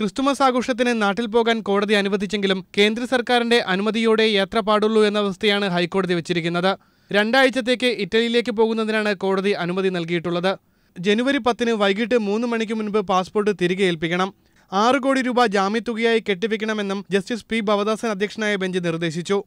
Christmas ആഘോഷത്തിന് നാട്ടിൽ പോകാൻ കോടതി അനുവദിച്ചെങ്കിലും കേന്ദ്ര സർക്കാരിന്റെ അനുമതിയോടെ യാത്ര പാടുള്ളൂ എന്ന അവസ്ഥയാണ് ഹൈക്കോടതി വെച്ചിരിക്കുന്നത്. രണ്ടാഴ്ചത്തേക്ക് ഇറ്റലിയിലേക്ക് പോകുന്നതിനാണ് കോടതി അനുമതി നൽകിയിട്ടുള്ളത്. ജനുവരി പത്തിന് വൈകിട്ട് മൂന്ന് മണിക്ക് മുൻപ് പാസ്പോർട്ട് തിരികെ ഏൽപ്പിക്കണം. ആറ് കോടി രൂപ ജാമ്യത്തുകയായി കെട്ടിവെക്കണമെന്നും ജസ്റ്റിസ് പി. ഭവദാസൻ അധ്യക്ഷനായ ബെഞ്ച് നിർദ്ദേശിച്ചു.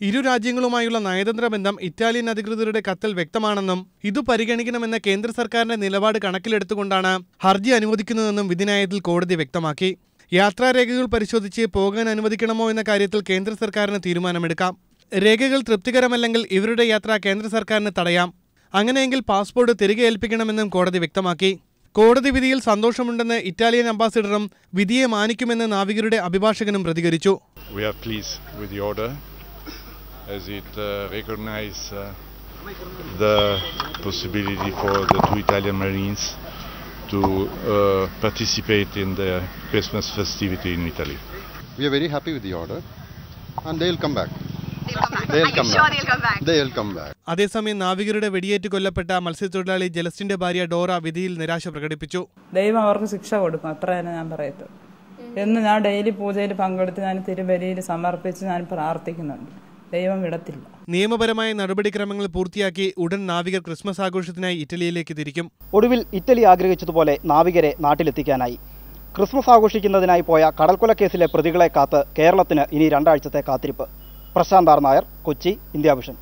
ഇരു രാജ്യങ്ങളുമായുള്ള നയതന്ത്ര ബന്ധം ഇറ്റാലിയൻ അധികൃതരുടെ കത്തിൽ വ്യക്തമാണെന്നും ഇത് പരിഗണിക്കണമെന്ന കേന്ദ്ര സർക്കാരിന്റെ നിലപാട് കണക്കിലെടുത്തുകൊണ്ടാണ് ഹർജി അനുവദിക്കുന്നതെന്നും വിധിനായത്തിൽ കോടതി വ്യക്തമാക്കി. യാത്രാരേഖകൾ പരിശോധിച്ച് പോകാൻ അനുവദിക്കണമോ എന്ന കാര്യത്തിൽ കേന്ദ്ര സർക്കാരിന് തീരുമാനമെടുക്കാം. രേഖകൾ തൃപ്തികരമല്ലെങ്കിൽ ഇവരുടെ യാത്ര കേന്ദ്ര സർക്കാരിന് തടയാം. അങ്ങനെയെങ്കിൽ പാസ്പോർട്ട് തിരികെ ഏൽപ്പിക്കണമെന്നും കോടതി വ്യക്തമാക്കി. കോടതി വിധിയിൽ സന്തോഷമുണ്ടെന്ന് ഇറ്റാലിയൻ അംബാസിഡറും വിധിയെ മാനിക്കുമെന്ന് നാവികരുടെ അഭിഭാഷകനും പ്രതികരിച്ചു We are pleased with the order as it uh, recognizes uh, the possibility for the two Italian Marines to uh, participate in the Christmas festivity in Italy. We are very happy with the order and they'll come back. They'll come back. They'll Are you come sure they'll come back? They'll come back. അതേസമയം നാവികരുടെ വെടിയേറ്റ് കൊല്ലപ്പെട്ട മത്സ്യത്തൊഴിലാളി ജലസ്റ്റിന്റെ ഭാര്യ Dora വിധിയിൽ നിരാശ പ്രകടിപ്പിച്ചു ദൈവം അവർക്ക് ശിക്ഷ കൊടുക്കും അത്ര തന്നെ ഞാൻ പറയത്തു എന്ന് ഞാൻ ഡെയിലി പൂജയിൽ പങ്കെടുത്ത് ഞാൻ തിരുവലിയിൽ സമർപ്പിച്ച് ഞാൻ പ്രാർത്ഥിക്കുന്നുണ്ട് ദൈവം വിടത്തില്ല. നിയമപരമായ നടപടിക്രമങ്ങൾ പൂർത്തിയാക്കി ഉടൻ നാവികർ ക്രിസ്മസ് ആഘോഷത്തിനായി ഇറ്റലിയിലേക്ക് തിരിക്കും. ഒടുവിൽ ഇറ്റലി ആഗ്രഹിച്ചതുപോലെ നാവികരെ നാട്ടിലെത്തിക്കാനായി. ക്രിസ്മസ് ആഘോഷിക്കുന്നതിനായി പോയ കടൽക്കൊല കേസിലെ പ്രതികളെ കാത്ത് കേരളത്തിന് ഇനി രണ്ടാഴ്ചത്തെ കാത്തിരിപ്പ്. Prashanth R Nair Kochi India Vision